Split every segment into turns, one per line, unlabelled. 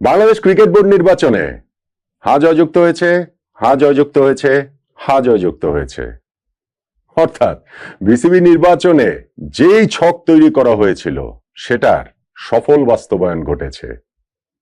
Bangladesh cricket board নির্বাচনে হা জয়যুক্ত হয়েছে, হা জয়যুক্ত হয়েছে, হা জয়যুক্ত হয়েছে। অর্থাৎ বিসিবি নির্বাচনে যেই ছক তৈরি করা হয়েছিল, সেটার সফল বাস্তবায়ন ঘটেছে।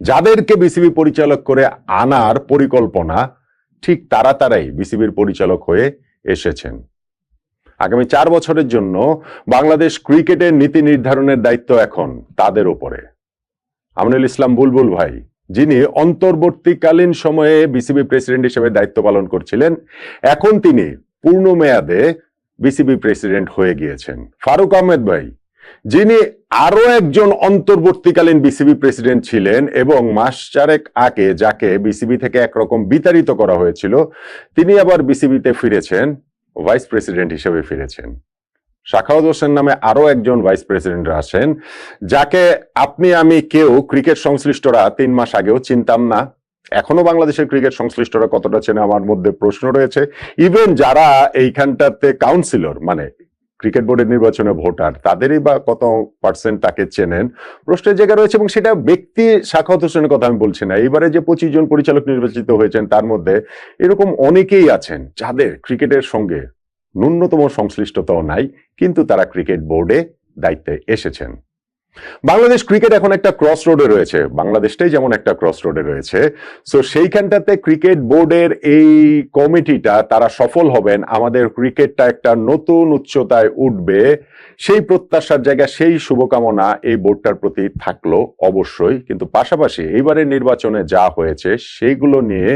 যাদেরকে বিসিবি পরিচালক করে আনার পরিকল্পনা, ঠিক তারা তারাই বিসিবির পরিচালক হয়ে এসেছেন। আগামী চার বছরের জন্য বাংলাদেশ ক্রিকেটের নীতি নির্ধারণের দায়িত্ব এখন তাদের উপরে। আমিনুল ইসলাম বুলবুল ভাই, যিনি অন্তর্বর্তীকালীন সময়ে বিসিবি প্রেসিডেন্ট হিসেবে দায়িত্ব পালন করছিলেন, এখন তিনি পূর্ণ মেয়াদে বিসিবি প্রেসিডেন্ট হয়ে গিয়েছেন। ফারুক আহমেদ ভাই, যিনি আরও একজন অন্তর্বর্তীকালীন বিসিবি প্রেসিডেন্ট ছিলেন এবং মাস চারেক আগে যাকে বিসিবি থেকে একরকম বিতাড়িত করা হয়েছিল, তিনি আবার বিসিবিতে ফিরেছেন ভাইস প্রেসিডেন্ট হিসেবে ফিরেছেন। শাখাউদ হোসেন নামে আরও একজন ভাইস প্রেসিডেন্ট আছেন, যাকে আপনি, আমি, কেউ ক্রিকেট সংশ্লিষ্টরা তিন মাস আগেও চিনতাম না। এখনও বাংলাদেশের ক্রিকেট সংশ্লিষ্টরা কতটা চেনে আমার মধ্যে প্রশ্ন রয়েছে। ইভেন যারা এইখানটাতে কাউন্সিলর মানে ক্রিকেট বোর্ডের নির্বাচনে ভোটার, তাদেরই বা কত পার্সেন্ট তাকে চেনেন? প্রশ্নের জায়গা রয়েছে এবং সেটা ব্যক্তি শাখাত হোসেনের কথা আমি বলছি না। এবারে যে পঁচিশ জন পরিচালক নির্বাচিত হয়েছেন, তার মধ্যে এরকম অনেকেই আছেন যাদের ক্রিকেটের সঙ্গে ন্যূনতম সংশ্লিষ্টতাও নাই, কিন্তু তারা ক্রিকেট বোর্ডে দায়িত্বে এসেছেন। বাংলাদেশ ক্রিকেট এখন একটা ক্রস রোডে রয়েছে। বাংলাদেশটাই যেমন একটা ক্রস রোডে রয়েছে, সো সেইখানটাতে ক্রিকেট বোর্ডের এই কমিটিটা, তারা সফল হবেন, আমাদের ক্রিকেটটা একটা নতুন উচ্চতায় উঠবে, সেই প্রত্যাশার জায়গা, সেই শুভকামনা এই বোর্ডটার প্রতি থাকল অবশ্যই। কিন্তু পাশাপাশি এইবারের নির্বাচনে যা হয়েছে সেইগুলো নিয়ে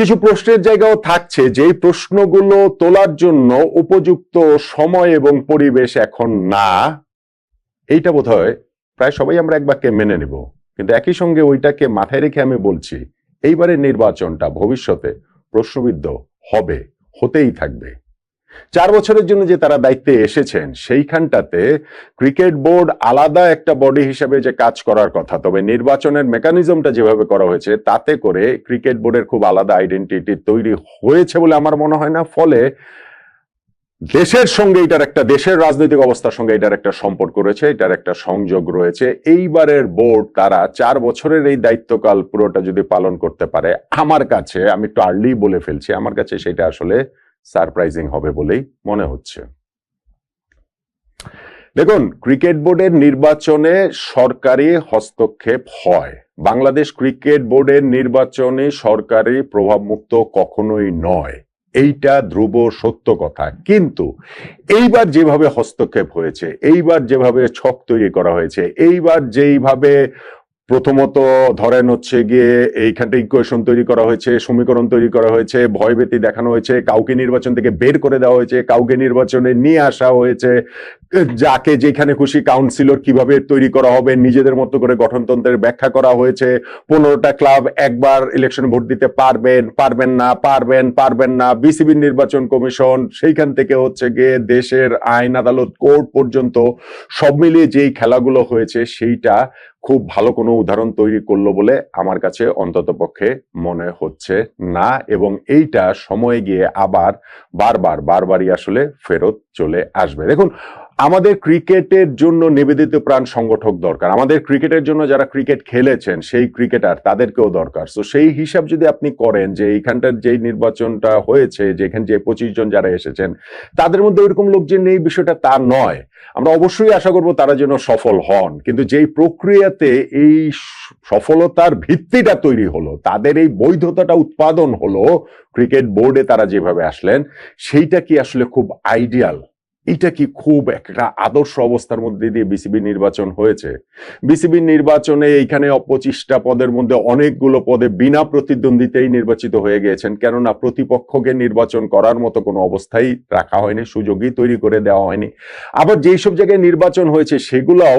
কিছু প্রশ্নের জায়গাও থাকছে, যেই প্রশ্নগুলো তোলার জন্য উপযুক্ত সময় এবং পরিবেশ এখন না, এইটা বোধ প্রায় সবাই আমরা এক বাক্যে মেনে নেব। কিন্তু একই সঙ্গে ওইটাকে মাথায় রেখে আমি বলছি, এইবারের নির্বাচনটা ভবিষ্যতে প্রশ্নবিদ্ধ হবে, হতেই থাকবে। চার বছরের জন্য যে তারা দায়িত্বে এসেছেন, সেইখানটাতে ক্রিকেট বোর্ড আলাদা একটা বডি হিসেবে যে কাজ করার কথা, তবে নির্বাচনের মেকানিজমটা যেভাবে করা হয়েছে, তাতে করে ক্রিকেট বোর্ডের খুব আলাদা আইডেন্টিটি তৈরি হয়েছে বলে আমার মনে হয় না। ফলে দেশের সঙ্গে এটার একটা, দেশের রাজনৈতিক অবস্থার সঙ্গে এটার একটা সম্পর্ক রয়েছে, এটার একটা সংযোগ রয়েছে। এইবারের বোর্ড তারা চার বছরের এই দায়িত্বকাল পুরোটা যদি পালন করতে পারে, আমার কাছে, আমি একটু আর্লি বলে ফেলছি, আমার কাছে সেটা আসলে সারপ্রাইজিং হবে বলেই মনে হচ্ছে। দেখুন, ক্রিকেট বোর্ডের নির্বাচনে সরকারি হস্তক্ষেপ হয়। বাংলাদেশ ক্রিকেট বোর্ডের নির্বাচনে সরকারি প্রভাবমুক্ত কখনোই নয়। এইটা ধ্রুব সত্য কথা। কিন্তু এইবার যেভাবে হস্তক্ষেপ হয়েছে, এইবার যেভাবে ছক তৈরি করা হয়েছে, এইবার যেইভাবে প্রথমত ধরেন হচ্ছে গিয়ে এইখানটা ইকুয়েশন তৈরি করা হয়েছে, সমীকরণ তৈরি করা হয়েছে ভয়ভীতি দেখানো হয়েছে, কাউকে নির্বাচন থেকে বের করে দেওয়া হয়েছে, কাউকে নির্বাচনে নিয়ে আসা হয়েছে, যাকে যেখানে খুশি কাউন্সিলর কীভাবে তৈরি করা হবে, নিজেদের মতো করে গঠনতন্ত্রের ব্যাখ্যা করা হয়েছে, পনেরোটা ক্লাব একবার ইলেকশন ভোট দিতে পারবেন পারবেন না, পারবেন পারবেন না বিসিবি নির্বাচন কমিশন, সেইখান থেকে হচ্ছে গিয়ে দেশের আইন আদালত কোর্ট পর্যন্ত সব মিলিয়ে যেই খেলাগুলো হয়েছে, সেইটা খুব ভালো কোনো উদাহরণ তৈরি করল বলে আমার কাছে অন্তত পক্ষে মনে হচ্ছে না এবং এইটা সময়ে গিয়ে আবার বারবার, বারবারই আসলে ফেরত চলে আসবে। দেখুন আমাদের ক্রিকেটের জন্য নিবেদিত প্রাণ সংগঠক দরকার। আমাদের ক্রিকেটের জন্য যারা ক্রিকেট খেলেছেন, সেই ক্রিকেটার তাদেরকেও দরকার। তো সেই হিসাব যদি আপনি করেন যে এইখানটার যেই নির্বাচনটা হয়েছে, যেখানে যে পঁচিশ জন যারা এসেছেন, তাদের মধ্যে ওইরকম লোক যে নেই বিষয়টা তা নয়। আমরা অবশ্যই আশা করব তারা যেন সফল হন। কিন্তু যেই প্রক্রিয়াতে এই সফলতার ভিত্তিটা তৈরি হলো, তাদের এই বৈধতাটা উৎপাদন হলো, ক্রিকেট বোর্ডে তারা যেভাবে আসলেন, সেইটা কি আসলে খুব আইডিয়াল? এটা কি খুব একটা আদর্শ অবস্থার মধ্যে দিয়ে বিসিবি নির্বাচন হয়েছে? বিসিবি নির্বাচনে এইখানে পঁচিশটা পদের মধ্যে অনেকগুলো পদে বিনা প্রতিদ্বন্দ্বিতেই নির্বাচিত হয়ে গিয়েছেন। কেননা প্রতিপক্ষকে নির্বাচন করার মতো কোনো অবস্থাই রাখা হয়নি, সুযোগই তৈরি করে দেওয়া হয়নি। আবার যেই সব জায়গায় নির্বাচন হয়েছে, সেগুলাও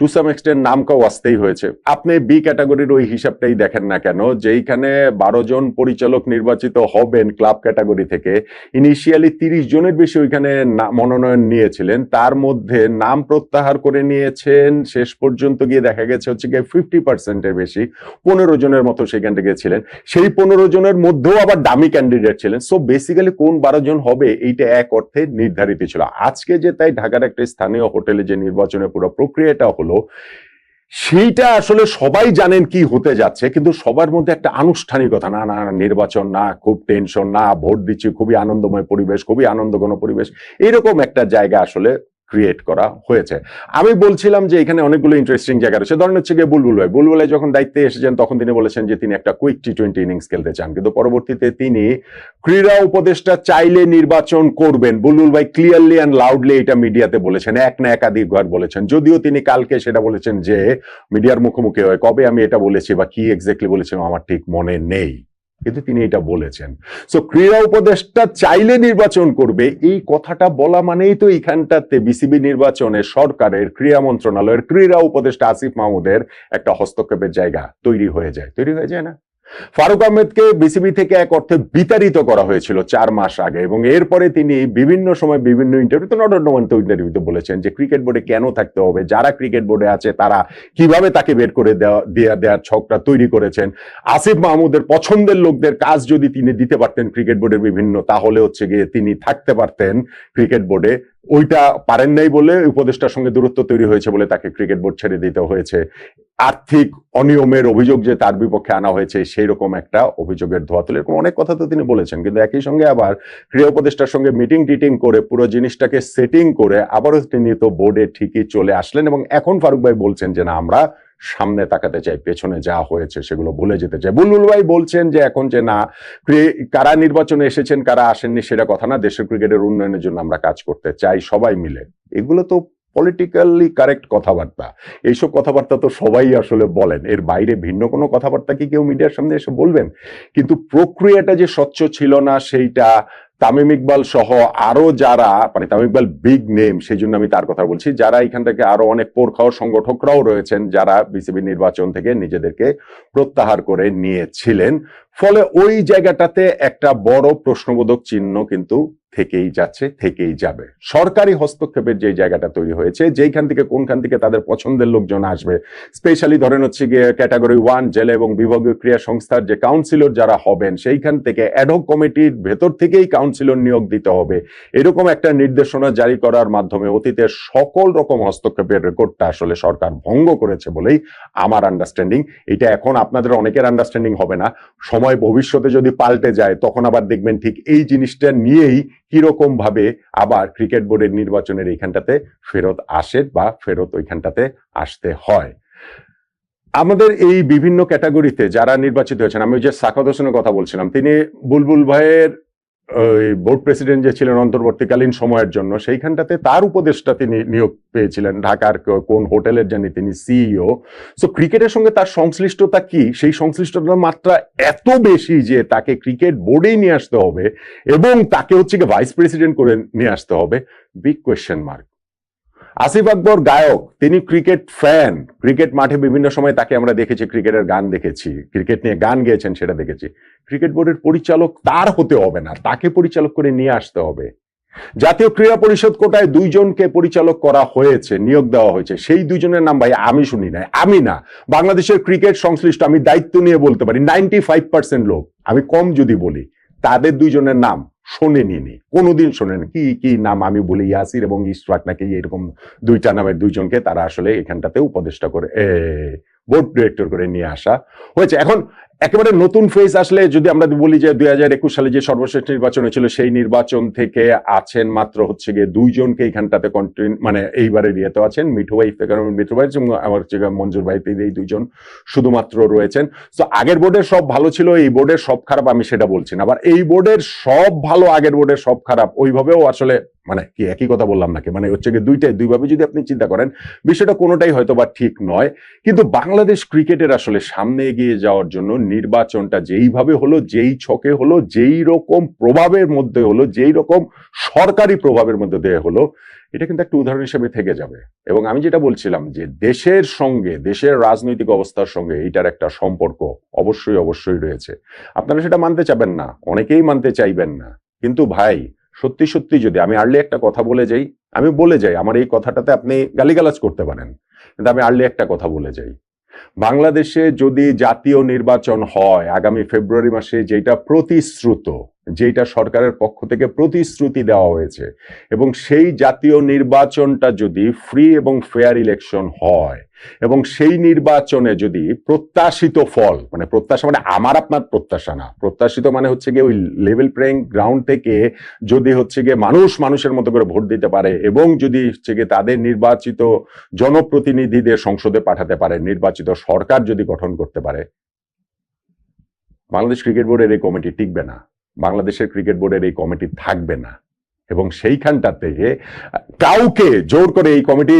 টু সাম এক্সটেন্ট নামকাও আসতেই হয়েছে। আপনি বি ক্যাটাগরির ওই হিসাবটাই দেখেন না কেন, যেইখানে বারো জন পরিচালক নির্বাচিত হবেন ক্লাব ক্যাটাগরি থেকে ইনিশিয়ালি তিরিশ জনের বেশি ওইখানে মনোনয়ন নিয়েছিলেন। তার মধ্যে নাম প্রত্যাহার করে নিয়েছেন, শেষ পর্যন্ত গিয়ে দেখা গেছে হচ্ছে গিয়ে ফিফটি পার্সেন্টের বেশি, পনেরো জনের মতো সেখান থেকে ছিলেন। সেই পনেরো জনের মধ্যেও আবার দামি ক্যান্ডিডেট ছিলেন। সো বেসিক্যালি কোন বারো জন হবে, এইটা এক অর্থে নির্ধারিত ছিল। আজকে যে তাই ঢাকার একটা স্থানীয় হোটেলে যে নির্বাচনের পুরো প্রক্রিয়াটা হলো হলো, সেইটা আসলে সবাই জানেন কি হতে যাচ্ছে, কিন্তু সবার মধ্যে একটা আনুষ্ঠানিকতা, না না নির্বাচন, না, খুব টেনশন না, ভোট দিচ্ছি, খুবই আনন্দময় পরিবেশ, খুবই আনন্দঘন পরিবেশ, এরকম একটা জায়গা আসলে ক্রিয়েট করা হয়েছে। আমি বলছিলাম যে এখানে অনেকগুলো ইন্টারেস্টিং জায়গা রয়েছে। ধরেন হচ্ছে গিয়ে বুলবুল ভাই। বুলবুল ভাই যখন দায়িত্বে এসেছেন, তখন তিনি বলেছেন যে তিনি একটা কুইক টি টোয়েন্টি ইনিংস খেলতে চান। কিন্তু পরবর্তীতে তিনি ক্রীড়া উপদেষ্টা চাইলে নির্বাচন করবেন। বুলবুল ভাই ক্লিয়ারলি অ্যান্ড লাউডলি এটা মিডিয়াতে বলেছেন। এক না একাধিকবার বলেছেন। যদিও তিনি কালকে সেটা বলেছেন যে, মিডিয়ার মুখোমুখি হয়। কবে আমি এটা বলেছি বা কি এক্স্যাক্টলি বলেছিলাম আমার ঠিক মনে নেই। কিন্তু তিনি এটা বলেছেন। সো ক্রীড়া উপদেষ্টা চাইলে নির্বাচন করবে, এই কথাটা বলা মানেই তো এইখানটাতে বিসিবি নির্বাচনে সরকারের, ক্রীড়া মন্ত্রণালয়ের ক্রীড়া উপদেষ্টা আসিফ মাহমুদের একটা হস্তক্ষেপের জায়গা তৈরি হয়ে যায়। তৈরি হয়ে যায় না? ফারুক আহমেদকে বিসিবি থেকে এক অর্থে বিতাড়িত করা হয়েছিল চার মাস আগে এবং এরপরে তিনি বিভিন্ন সময় বিভিন্ন ইন্টারভিউতে নট তো ইন্টারভিউতে বলেছেন যে ক্রিকেট বোর্ডে কেন থাকতে হবে, যারা ক্রিকেট বোর্ডে আছে তারা কীভাবে তাকে বের করে দেওয়া দেওয়ার ছকটা তৈরি করেছেন। আসিফ মাহমুদের পছন্দের লোকদের কাজ যদি তিনি দিতে পারতেন ক্রিকেট বোর্ডের বিভিন্ন, তাহলে হচ্ছে গিয়ে তিনি থাকতে পারতেন ক্রিকেট বোর্ডে ওইটা পারেন নাই বলে উপদেষ্টার সঙ্গে দূরত্ব তৈরি হয়েছে বলে তাকে ক্রিকেট বোর্ড ছেড়ে দিতে হয়েছে। আর্থিক অনিয়মের অভিযোগ যে তার বিপক্ষে আনা হয়েছে সেই রকম একটা অভিযোগের ধোয়া তুলে। এরকম অনেক কথা তো তিনি বলেছেন, কিন্তু একই সঙ্গে আবার ক্রীড়া উপদেষ্টার সঙ্গে মিটিং টিটিং করে পুরো জিনিসটাকে সেটিং করে আবারও তিনি তো বোর্ডে ঠিকই চলে আসলেন এবং এখন ফারুক ভাই বলছেন যে, না, আমরা সামনে তাকাতে চাই, পেছনে যা হয়েছে সেগুলো ভুলে যেতে চাই। বুলবুল ভাই বলছেন যে এখন যে না, কারা নির্বাচনে এসেছেন, কারা আসেননি সেটা কথা না, দেশের ক্রিকেটের উন্নয়নের জন্য আমরা কাজ করতে চাই সবাই মিলে। এগুলো তো পলিটিক্যালি কারেক্ট কথাবার্তা। এইসব কথাবার্তা তো সবাই আসলে বলেন। এর বাইরে ভিন্ন কোনো কথাবার্তা কি কেউ মিডিয়ার সামনে এসে বলবেন? কিন্তু প্রক্রিয়াটা যে স্বচ্ছ ছিল না, সেইটা তামিম ইকবাল সহ আরও যারা মানে তামিম ইকবাল বিগ নেম সেই জন্য আমি তার কথা বলছি, যারা এখান থেকে আরও অনেক পোরখাও সংগঠকরাও রয়েছেন, যারা বিসিবি নির্বাচন থেকে নিজেদেরকে প্রত্যাহার করে নিয়েছিলেন। ফলে ওই জায়গাটাতে একটা বড় প্রশ্নবোধক চিহ্ন কিন্তু থেকেই যাচ্ছে, থেকেই যাবে। সরকারি হস্তক্ষেপের যে জায়গাটা তৈরি হয়েছে, যেইখান থেকে কোনখান থেকে তাদের পছন্দের লোকজন আসবে স্পেশালি ধরেন হচ্ছে গিয়ে ক্যাটাগরি ওয়ান জেলে এবং বিভাগীয় ক্রিয়া সংস্থার যে কাউন্সিলর যারা হবেন, সেইখান থেকে অ্যাডহক কমিটির ভেতর থেকেই কাউন্সিলর নিয়োগ দিতে হবে। এরকম একটা নির্দেশনা জারি করার মাধ্যমে অতীতের সকল রকম হস্তক্ষেপের রেকর্ডটা আসলে সরকার ভঙ্গ করেছে বলেই আমার আন্ডারস্ট্যান্ডিং এটা এখন আপনাদের অনেকের আন্ডারস্ট্যান্ডিং হবে না। সময় ভবিষ্যতে যদি পাল্টে যায়, তখন আবার দেখবেন ঠিক এই জিনিসটা নিয়েই কীরকম ভাবে আবার ক্রিকেট বোর্ডের নির্বাচনের এইখানটাতে ফেরত আসে বা ফেরত ওইখানটাতে আসতে হয়। আমাদের এই বিভিন্ন ক্যাটাগরিতে যারা নির্বাচিত হয়েছেন, আমি ওই যে সাকাত হোসেনের কথা বলছিলাম, তিনি বুলবুল ভাইয়ের বোর্ড প্রেসিডেন্ট যে ছিলেন অন্তর্বর্তীকালীন সময়ের জন্য, সেইখানটাতে তার উপদেষ্টা তিনি নিয়োগ পেয়েছিলেন। ঢাকার কোন হোটেলের জানি তিনি সিইও সো ক্রিকেটের সঙ্গে তার সংশ্লিষ্টতা কি? সেই সংশ্লিষ্টতার মাত্রা এত বেশি যে তাকে ক্রিকেট বোর্ডেই নিয়ে আসতে হবে এবং তাকে হচ্ছে কি ভাইস প্রেসিডেন্ট করে নিয়ে আসতে হবে। Big question mark Asif Akbar গায়ক, তিনি ক্রিকেট ফ্যান ক্রিকেট মাঠে বিভিন্ন সময় তাকে আমরা দেখেছি, ক্রিকেটের গান দেখেছি। ক্রিকেট নিয়ে গান গেয়েছেন, সেটা দেখেছি। ক্রিকেট বোর্ডের পরিচালক তার হতে হবে না, তাকে পরিচালক করে নিয়ে আসতে হবে। জাতীয় ক্রীড়া পরিষদ কোটায় দুইজনকে পরিচালক করা হয়েছে, নিয়োগ দেওয়া হয়েছে। সেই দুইজনের নাম ভাই আমি শুনি নাই আমি না। বাংলাদেশের ক্রিকেট সংশ্লিষ্ট, আমি দায়িত্ব নিয়ে বলতে পারি নাইনটি ফাইভ পার্সেন্ট লোক। আমি কম যদি বলি, তাদের দুইজনের নাম শোনেনি নি। কোনোদিন শোনেনি। কি কি নাম আমি বলি ইয়াসির এবং ইসরাক নাকি এরকম দুইটা নামের দুইজনকে তারা আসলে এখানটাতে উপদেষ্টা করে বোর্ড ডিরেক্টর করে নিয়ে আসা হয়েছে। এখন একেবারে নতুন ফেজ আসলে যদি আমরা বলি যে দুই হাজার একুশ সালে যে সর্বশেষ নির্বাচন হয়েছিল, সেই নির্বাচন থেকে আছেন মাত্র হচ্ছে গিয়ে দুইজনকে এইখানটাতে কন্টিনিউ মানে এইবারের ইয়েতে আছেন, মিঠু ভাই কারণ মিঠু ভাই এবং আমার হচ্ছে মঞ্জুর ভাই এই দুইজন শুধুমাত্র রয়েছেন। তো আগের বোর্ডের সব ভালো ছিল, এই বোর্ডের সব খারাপ আমি সেটা বলছি না। আবার এই বোর্ডের সব ভালো, আগের বোর্ডের সব খারাপ, ওইভাবেও আসলে মানে কি একই কথা বললাম নাকি? মানে হচ্ছে গিয়ে দুইটাই, দুইভাবে যদি আপনি চিন্তা করেন, বিষয়টা কোনোটাই হয়তো বা ঠিক নয়। কিন্তু বাংলাদেশ ক্রিকেটের আসলে সামনে এগিয়ে যাওয়ার জন্য নির্বাচনটা যেইভাবে হলো, যেই ছকে হলো যেই রকম প্রভাবের মধ্যে হলো যেই রকম সরকারি প্রভাবের মধ্যে দিয়ে হলো, এটা কিন্তু একটা উদাহরণ হিসেবে থেকে যাবে। এবং আমি যেটা বলছিলাম যে দেশের সঙ্গে, দেশের রাজনৈতিক অবস্থার সঙ্গে এইটার একটা সম্পর্ক অবশ্যই অবশ্যই রয়েছে। আপনারা সেটা মানতে চাবেন না, অনেকেই মানতে চাইবেন না। কিন্তু ভাই, সত্যি সত্যি যদি আমি আর্লি একটা কথা বলে যাই, আমি বলে যাই, আমার এই কথাটাতে আপনি গালিগালাজ করতে পারেন। কিন্তু আমি আর্লি একটা কথা বলে যাই। বাংলাদেশে যদি জাতীয় নির্বাচন হয় আগামী ফেব্রুয়ারি মাসে যেটা প্রতিশ্রুত যেটা সরকারের পক্ষ থেকে প্রতিশ্রুতি দেওয়া হয়েছে। এবং সেই জাতীয় নির্বাচনটা যদি ফ্রি এবং ফেয়ার ইলেকশন হয়, এবং সেই নির্বাচনে যদি প্রত্যাশিত ফল মানে প্রত্যাশা মানে আমার আপনার প্রত্যাশা না, প্রত্যাশিত মানে হচ্ছে গিয়ে ওই লেভেল প্লেইং গ্রাউন্ড থেকে যদি হচ্ছে গিয়ে মানুষ মানুষের মতো করে ভোট দিতে পারে, এবং যদি হচ্ছে গিয়ে তাদের নির্বাচিত জনপ্রতিনিধিদের সংসদে পাঠাতে পারে, নির্বাচিত সরকার যদি গঠন করতে পারে, বাংলাদেশ ক্রিকেট বোর্ডের এই কমিটি টিকবে না। বাংলাদেশের ক্রিকেট বোর্ডের এই কমিটি থাকবে না। এবং সেইখানটা থেকে কাউকে জোর করে এই কমিটি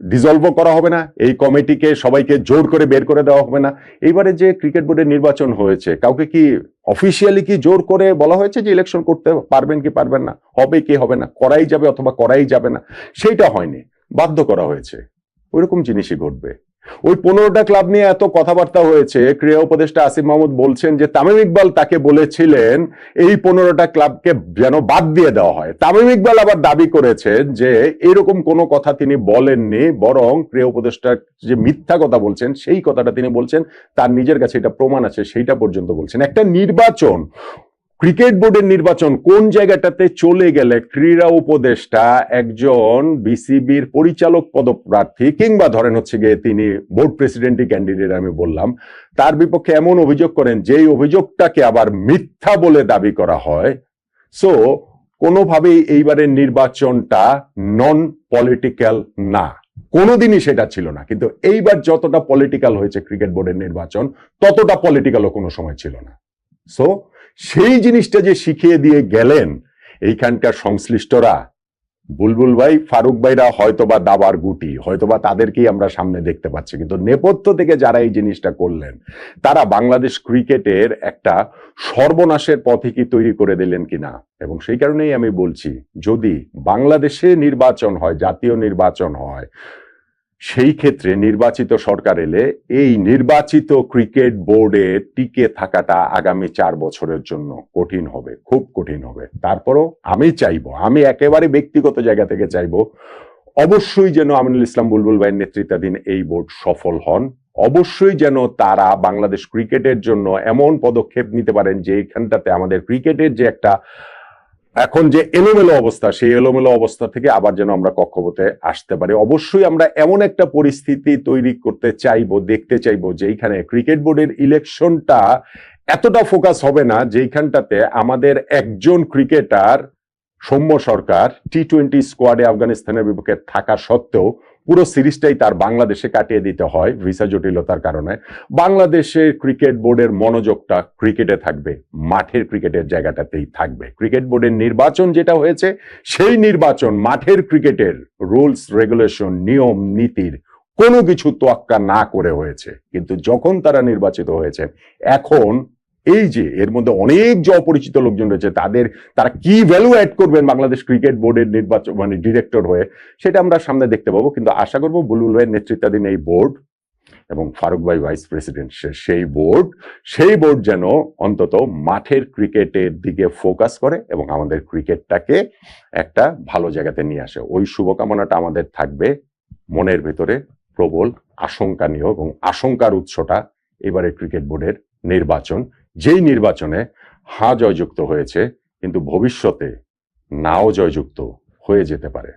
ডিজলভ করা হবে না, এই কমিটিকে সবাইকে জোর করে বের করে দেওয়া হবে না। এইবারে যে ক্রিকেট বোর্ডের নির্বাচন হয়েছে, কাউকে কি অফিসিয়ালি কি জোর করে বলা হয়েছে যে ইলেকশন করতে পারবেন কি পারবেন না? হবে কি হবে না? করাই যাবে অথবা করাই যাবে না? সেইটা হয়নি। বাধ্য করা হয়েছে। ওইরকম জিনিসই ঘটবে। ওই পনেরোটা ক্লাব নিয়ে এত কথাবার্তা হয়েছে। ক্রীড়া উপদেষ্টা আসিফ মাহমুদ বলছেন যে, তামিম ইকবাল তাকে বলেছিলেন এই পনেরোটা ক্লাবকে যেন বাদ দিয়ে দেওয়া হয়। তামিম ইকবাল আবার দাবি করেছেন যে, এরকম কোনো কথা তিনি বলেননি, বরং ক্রীড়া উপদেষ্টা যে মিথ্যা কথা বলছেন, সেই কথাটা তিনি বলছেন, তার নিজের কাছে এটা প্রমাণ আছে, সেইটা পর্যন্ত বলছেন। একটা নির্বাচন ক্রিকেট বোর্ডের নির্বাচন কোন জায়গাটাতে চলে গেলে ক্রীড়া উপদেষ্টা একজন বিসিবির পরিচালক পদপ্রার্থী কিংবা ধরেন হচ্ছে গিয়ে তিনি বোর্ড প্রেসিডেন্টই ক্যান্ডিডেট আমি বললাম, তার বিপক্ষে এমন অভিযোগ করেন যেই অভিযোগটাকে আবার মিথ্যা বলে দাবি করা হয়। সো কোনোভাবেই এইবারের নির্বাচনটা নন পলিটিক্যাল না। কোনোদিনই সেটা ছিল না। কিন্তু এইবার যতটা পলিটিক্যাল হয়েছে ক্রিকেট বোর্ডের নির্বাচন, ততটা পলিটিক্যালও কোনো সময় ছিল না। সো সেই জিনিসটা যে শিখিয়ে দিয়ে গেলেন, এইখানকার সংশ্লিষ্টরা, বুলবুল ভাই, ফারুক ভাইরা হয়তোবা দাবার গুটি, হয়তোবা তাদেরকেই আমরা সামনে দেখতে পাচ্ছি। কিন্তু নেপথ্য থেকে যারা এই জিনিসটা করলেন, তারা বাংলাদেশ ক্রিকেটের একটা সর্বনাশের পথে কি তৈরি করে দিলেন কিনা? এবং সেই কারণেই আমি বলছি, যদি বাংলাদেশে নির্বাচন হয়, জাতীয় নির্বাচন হয় সেই ক্ষেত্রে নির্বাচিত সরকার এলে এই নির্বাচিত ক্রিকেট বোর্ডে টিকে থাকাটা আগামী চার বছরের জন্য কঠিন হবে, খুব কঠিন হবে। তারপরও আমি চাইব, আমি একেবারে ব্যক্তিগত জায়গা থেকে চাইব, অবশ্যই যেন আমিনুল ইসলাম বুলবুল ভাইয়ের নেতৃত্বাধীন এই বোর্ড সফল হন। অবশ্যই যেন তারা বাংলাদেশ ক্রিকেটের জন্য এমন পদক্ষেপ নিতে পারেন যে এইখানটাতে আমাদের ক্রিকেটের যে একটা এখন যে এলোমেলো অবস্থা, সেই এলোমেলো অবস্থা থেকে আবার যেন আমরা কক্ষপথে আসতে পারি। অবশ্যই আমরা এমন একটা পরিস্থিতি তৈরি করতে চাইব, দেখতে চাইব, যেইখানে ক্রিকেট বোর্ডের ইলেকশনটা এতটা ফোকাস হবে না, যেইখানটাতে আমাদের একজন cricketer, Soumya Sarkar T twenty স্কোয়াডে আফগানিস্তানের বিপক্ষে থাকা সত্ত্বেও পুরো সিরিজটাই তার বাংলাদেশে কাটিয়ে দিতে হয় ভিসা জটিলতার কারণে। বাংলাদেশের ক্রিকেট বোর্ডের মনোযোগটা ক্রিকেটে থাকবে, মাঠের ক্রিকেটের জায়গাটাতেই থাকবে। ক্রিকেট বোর্ডের নির্বাচন যেটা হয়েছে, সেই নির্বাচন, মাঠের ক্রিকেটের রুলস, রেগুলেশন, নিয়ম, নীতির কোনো কিছু তোয়াক্কা না করে হয়েছে। কিন্তু যখন তারা নির্বাচিত হয়েছে, এখন এই যে এর মধ্যে অনেক যে অপরিচিত লোকজন রয়েছে, তাদের, তারা কি ভ্যালু অ্যাড করবেন বাংলাদেশ ক্রিকেট বোর্ডের নির্বাচন মানে ডিরেক্টর হয়ে, সেটা আমরা সামনে দেখতে পাবো। কিন্তু আশা করব বুলবুল ভাইয়ের নেতৃত্বাধীন এই বোর্ড এবং ফারুক ভাই ভাইস প্রেসিডেন্ট সেই বোর্ড সেই বোর্ড যেন অন্তত মাঠের ক্রিকেটের দিকে ফোকাস করে এবং আমাদের ক্রিকেটটাকে একটা ভালো জায়গাতে নিয়ে আসে। ওই শুভকামনাটা আমাদের থাকবে মনের ভেতরে প্রবল আশঙ্কা নিয়ে এবং আশঙ্কার উৎসটা এবারে ক্রিকেট বোর্ডের নির্বাচন যেই নির্বাচনে হা জয়যুক্ত হয়েছে কিন্তু ভবিষ্যতে নাও জয়যুক্ত হয়ে যেতে পারে।